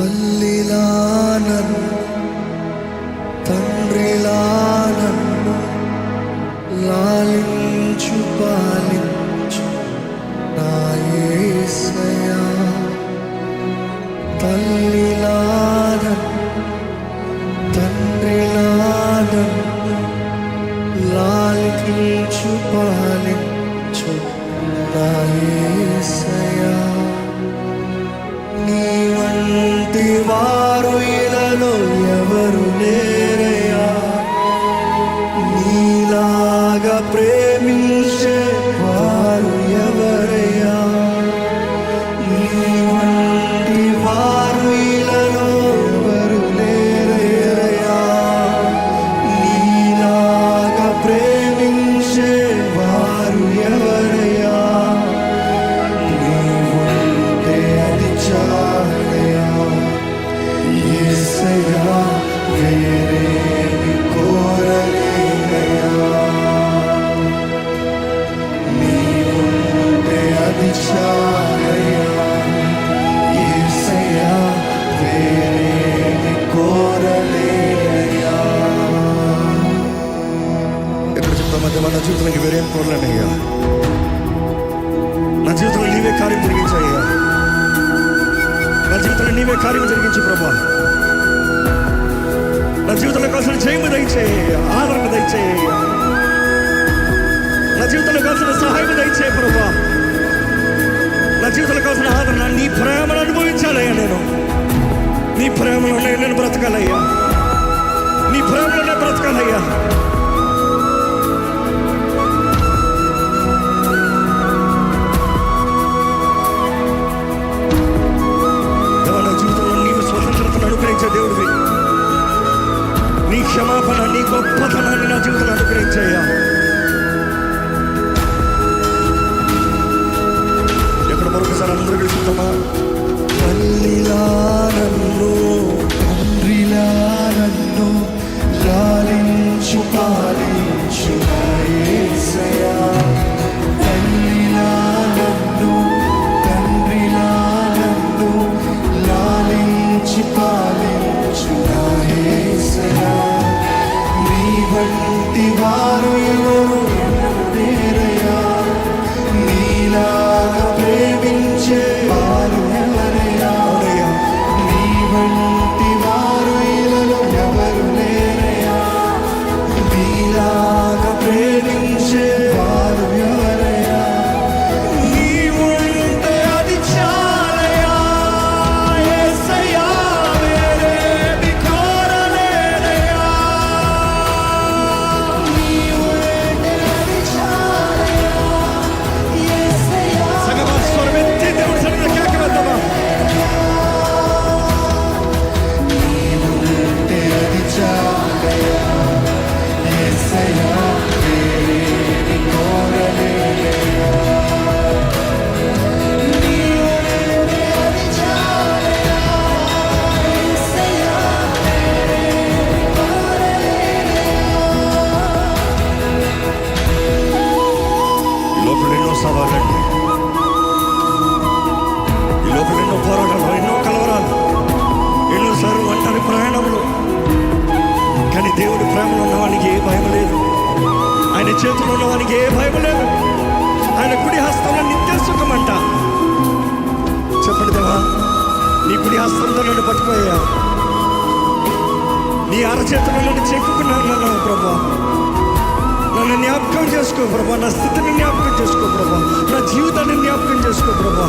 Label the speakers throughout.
Speaker 1: తల్లిలా నన్ను నా మధ్య మన జీవితంలో వేరేం కోరలేనయ్యా నా జీవితంలో నీవే కార్యం జరిగించాయ్యా నా జీవితంలో నీవే కార్యం జరిగించు ప్రభా. నా జీవితంలో కాసిన జయము దయచేయ ఆదరణ దయచేయ నా జీవితంలో కాసిన సహాయం దయచేయ ప్రభా. నా జీవితంలో కాసిన ఆదరణ నీ ప్రేమను అనుభవించాలయ్యా నేను. నీ ప్రేమలో నేను బ్రతకాలయ్యా నీ ప్రేమలోనే బ్రతకాలయ్యా క్షమాపణ నీ గొప్పతనాన్ని నా జీవితంలో అనుగ్రహించయ్యా. ఈ ఎన్నో సవాళ్ళండి ఈ లోపల ఎన్నో పోరాటాలు ఎన్నో కలవరాలు ఎన్నోసార్లు ఒంటరి ప్రయాణములు. కానీ దేవుడి ప్రేమలో ఉన్నవానికి ఏ భయం లేదు. ఆయన చేతిలో ఉన్నవానికి ఏ భయం లేదు. ఆయన కుడి హస్తంలో నిత్య సుఖమంట. చెప్పండి దేవా నీ కుడి హస్తంతో నన్ను పట్టుకోయా నీ అరచేతిలో నన్ను చెక్కుకున్నాను ప్రభా. నన్ను జ్ఞాపకం చేసుకో ప్రభా. నా స్థితిని జ్ఞాపకం చేసుకో ప్రభా. నా జీవితాన్ని జ్ఞాపకం చేసుకో ప్రభా.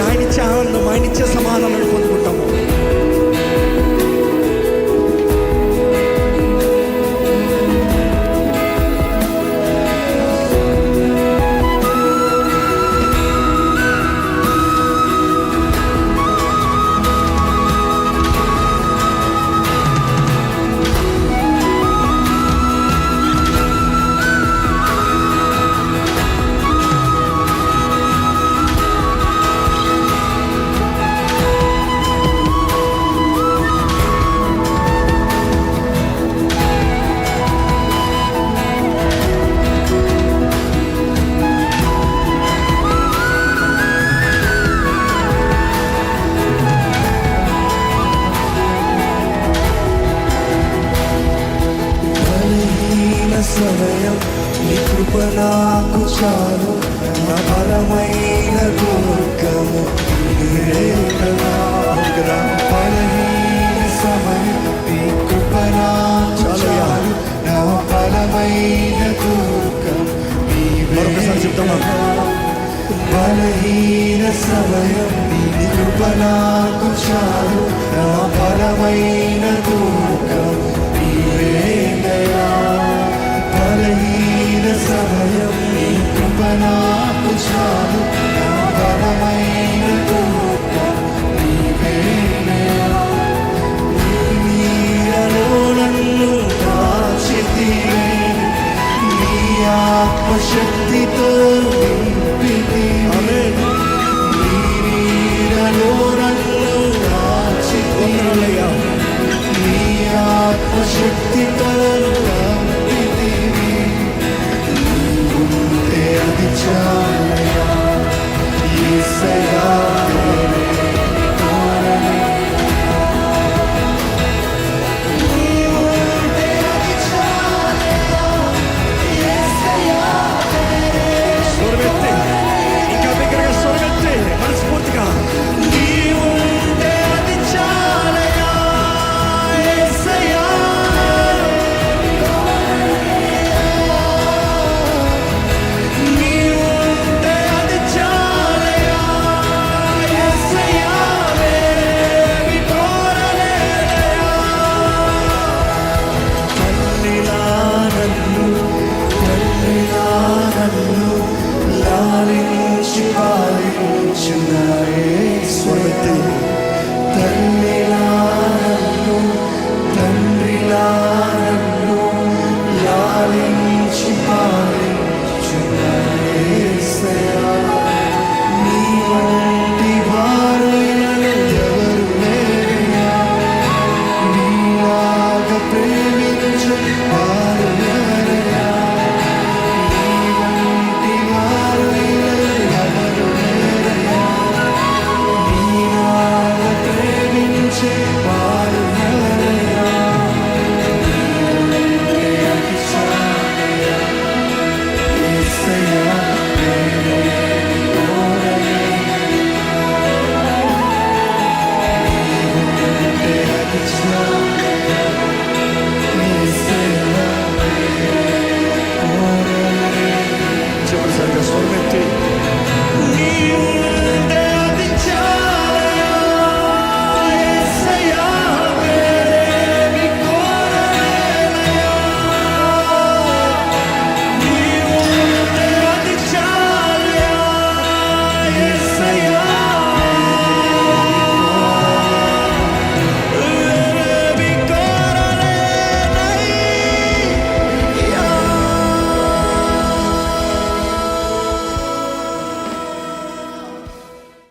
Speaker 2: അയനിച്ച ആണെന്ന് അയനിച്ച സമാധാനം
Speaker 1: మరొకసారి చెప్తామా?
Speaker 2: బలహీన సమయం నీ కృప చాలు. 深。